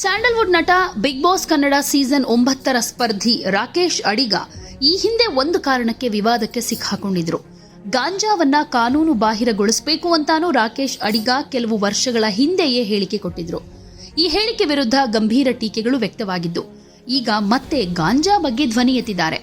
Sandalwood ನಟ big boss Kannada season ಒಂಬತ್ತರ ಸ್ಪರ್ಧಿ ರಾಕೇಶ್ ಅಡಿಗ ಈ ಹಿಂದೆ ಒಂದು ಕಾರಣಕ್ಕೆ ವಿವಾದಕ್ಕೆ ಸಿಕ್ಕಾಕೊಂಡಿದ್ರು. ಗಾಂಜಾವನ್ನ ಕಾನೂನು ಬಾಹಿರಗೊಳಿಸಬೇಕು ಅಂತಾನೂ ರಾಕೇಶ್ ಅಡಿಗ ಕೆಲವು ವರ್ಷಗಳ ಹಿಂದೆಯೇ ಹೇಳಿಕೆ ಕೊಟ್ಟಿದ್ರು. ಈ ಹೇಳಿಕೆ ವಿರುದ್ಧ ಗಂಭೀರ ಟೀಕೆಗಳು ವ್ಯಕ್ತವಾಗಿದ್ದು, ಈಗ ಮತ್ತೆ ಗಾಂಜಾ ಬಗ್ಗೆ ಧ್ವನಿ ಎತ್ತಿದ್ದಾರೆ.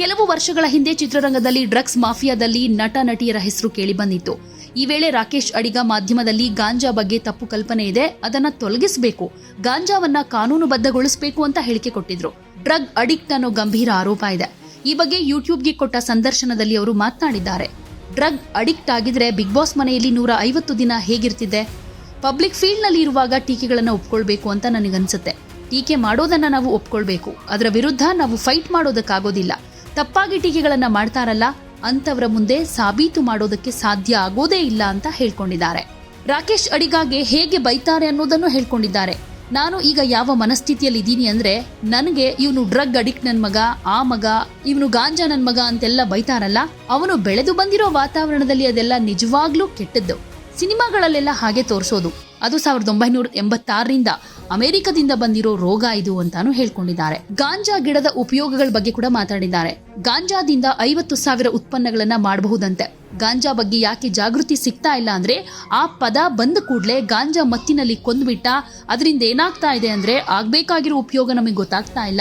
ಕೆಲವು ವರ್ಷಗಳ ಹಿಂದೆ ಚಿತ್ರರಂಗದಲ್ಲಿ ಡ್ರಗ್ಸ್ ಮಾಫಿಯಾದಲ್ಲಿ ನಟ ನಟಿಯರ ಹೆಸರು ಕೇಳಿಬಂದಿತ್ತು ಈ ವೇಳೆ ರಾಕೇಶ್ ಅಡಿಗ ಮಾಧ್ಯಮದಲ್ಲಿ ಗಾಂಜಾ ಬಗ್ಗೆ ತಪ್ಪು ಕಲ್ಪನೆ ಇದೆ, ಅದನ್ನ ತೊಲಗಿಸಬೇಕು, ಗಾಂಜಾವನ್ನ ಕಾನೂನುಬದ್ಧಗೊಳಿಸಬೇಕು ಅಂತ ಹೇಳಿಕೆ ಕೊಟ್ಟಿದ್ರು. ಡ್ರಗ್ ಅಡಿಕ್ಟ್ ಅನ್ನೋ ಗಂಭೀರ ಆರೋಪ ಇದೆ. ಈ ಬಗ್ಗೆ ಯೂಟ್ಯೂಬ್ಗೆ ಕೊಟ್ಟ ಸಂದರ್ಶನದಲ್ಲಿ ಅವರು ಮಾತನಾಡಿದ್ದಾರೆ. ಡ್ರಗ್ ಅಡಿಕ್ಟ್ ಆಗಿದ್ರೆ ಬಿಗ್ ಬಾಸ್ ಮನೆಯಲ್ಲಿ ನೂರ ಐವತ್ತು ದಿನ ಹೇಗಿರ್ತಿದೆ? ಪಬ್ಲಿಕ್ ಫೀಲ್ಡ್ನಲ್ಲಿ ಇರುವಾಗ ಟೀಕೆಗಳನ್ನು ಒಪ್ಕೊಳ್ಬೇಕು ಅಂತ ನನಗನ್ಸುತ್ತೆ. ಟೀಕೆ ಮಾಡೋದನ್ನ ನಾವು ಒಪ್ಕೊಳ್ಬೇಕು. ಅದರ ವಿರುದ್ಧ ನಾವು ಫೈಟ್ ಮಾಡೋದಕ್ಕಾಗೋದಿಲ್ಲ. ತಪ್ಪಾಗಿ ಟೀಕೆಗಳನ್ನ ಮಾಡ್ತಾರಲ್ಲ ಅಂತವರ ಮುಂದೆ ಸಾಬೀತು ಮಾಡೋದಕ್ಕೆ ಸಾಧ್ಯ ಆಗೋದೇ ಇಲ್ಲ ಅಂತ ಹೇಳ್ಕೊಂಡಿದ್ದಾರೆ. ರಾಕೇಶ್ ಅಡಿಗಾಗೆ ಹೇಗೆ ಬೈತಾರೆ ಅನ್ನೋದನ್ನು ಹೇಳ್ಕೊಂಡಿದ್ದಾರೆ. ನಾನು ಈಗ ಯಾವ ಮನಸ್ಥಿತಿಯಲ್ಲಿ ಇದ್ದೀನಿ ಅಂದ್ರೆ, ನನಗೆ ಇವನು ಡ್ರಗ್ ಅಡಿಕ್ಟ್ ನನ್ ಮಗ, ಆ ಮಗ, ಇವನು ಗಾಂಜಾ ನನ್ ಮಗ ಅಂತೆಲ್ಲ ಬೈತಾರಲ್ಲ, ಅವನು ಬೆಳೆದು ಬಂದಿರೋ ವಾತಾವರಣದಲ್ಲಿ ಅದೆಲ್ಲ ನಿಜವಾಗ್ಲೂ ಕೆಟ್ಟದ್ದು. ಸಿನಿಮಾಗಳಲ್ಲೆಲ್ಲ ಹಾಗೆ ತೋರಿಸೋದು. ಅದು ಸಾವಿರದ ಒಂಬೈನೂರ ಎಂಬತ್ತಾರರಿಂದ ಅಮೆರಿಕದಿಂದ ಬಂದಿರೋ ರೋಗ ಇದು ಅಂತಾನು ಹೇಳ್ಕೊಂಡಿದ್ದಾರೆ. ಗಾಂಜಾ ಗಿಡದ ಉಪಯೋಗಗಳ ಬಗ್ಗೆ ಕೂಡ ಮಾತಾಡಿದ್ದಾರೆ. ಗಾಂಜಾದಿಂದ ಐವತ್ತು ಸಾವಿರ ಉತ್ಪನ್ನಗಳನ್ನ ಮಾಡಬಹುದಂತೆ. ಗಾಂಜಾ ಬಗ್ಗೆ ಯಾಕೆ ಜಾಗೃತಿ ಸಿಗ್ತಾ ಇಲ್ಲ ಅಂದ್ರೆ ಆ ಪದ ಬಂದ ಕೂಡಲೇ ಗಾಂಜಾ ಮತ್ತಿನಲ್ಲಿ ಕೊಂದ್ಬಿಟ್ಟ ಅದರಿಂದ ಏನಾಗ್ತಾ ಇದೆ ಅಂದ್ರೆ ಆಗ್ಬೇಕಾಗಿರೋ ಉಪಯೋಗ ನಮಗೆ ಗೊತ್ತಾಗ್ತಾ ಇಲ್ಲ.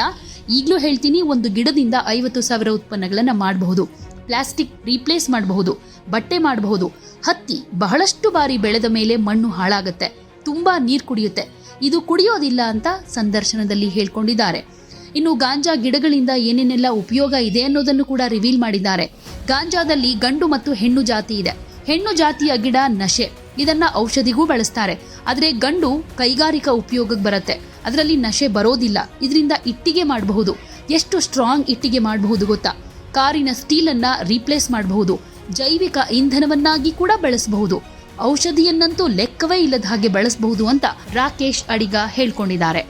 ಈಗಲೂ ಹೇಳ್ತೀನಿ ಒಂದು ಗಿಡದಿಂದ ಐವತ್ತು ಸಾವಿರ ಉತ್ಪನ್ನಗಳನ್ನ ಮಾಡಬಹುದು. ಪ್ಲಾಸ್ಟಿಕ್ ರೀಪ್ಲೇಸ್ ಮಾಡಬಹುದು, ಬಟ್ಟೆ ಮಾಡಬಹುದು. ಹತ್ತಿ ಬಹಳಷ್ಟು ಬಾರಿ ಬೆಳೆದ ಮೇಲೆ ಮಣ್ಣು ಹಾಳಾಗುತ್ತೆ, ತುಂಬಾ ನೀರು ಕುಡಿಯುತ್ತೆ. ಇದು ಕುಡಿಯೋದಿಲ್ಲ ಅಂತ ಸಂದರ್ಶನದಲ್ಲಿ ಹೇಳ್ಕೊಂಡಿದ್ದಾರೆ. ಇನ್ನು ಗಾಂಜಾ ಗಿಡಗಳಿಂದ ಏನೇನೆಲ್ಲ ಉಪಯೋಗ ಇದೆ ಅನ್ನೋದನ್ನು ಕೂಡ ರಿವೀಲ್ ಮಾಡಿದ್ದಾರೆ. ಗಾಂಜಾದಲ್ಲಿ ಗಂಡು ಮತ್ತು ಹೆಣ್ಣು ಜಾತಿ ಇದೆ. ಹೆಣ್ಣು ಜಾತಿಯ ಗಿಡ ನಶೆ. ಇದನ್ನ ಔಷಧಿಗೂ ಬಳಸ್ತಾರೆ. ಆದರೆ ಗಂಡು ಕೈಗಾರಿಕಾ ಉಪಯೋಗಕ್ಕೆ ಬರುತ್ತೆ. ಅದರಲ್ಲಿ ನಶೆ ಬರೋದಿಲ್ಲ. ಇದರಿಂದ ಇಟ್ಟಿಗೆ ಮಾಡಬಹುದು. ಎಷ್ಟು ಸ್ಟ್ರಾಂಗ್ ಇಟ್ಟಿಗೆ ಮಾಡಬಹುದು ಗೊತ್ತಾ? ಕಾರಿನ ಸ್ಟೀಲ್ ಅನ್ನ ರೀಪ್ಲೇಸ್ ಮಾಡಬಹುದು. ಜೈವಿಕ ಇಂಧನವನ್ನಾಗಿ ಕೂಡ ಬಳಸಬಹುದು. ಔಷಧಿಯನ್ನಂತೂ ಲೆಕ್ಕವೇ ಇಲ್ಲದ ಹಾಗೆ ಬಳಸಬಹುದು ಅಂತ ರಾಕೇಶ್ ಅಡಿಗ ಹೇಳ್ಕೊಂಡಿದ್ದಾರೆ.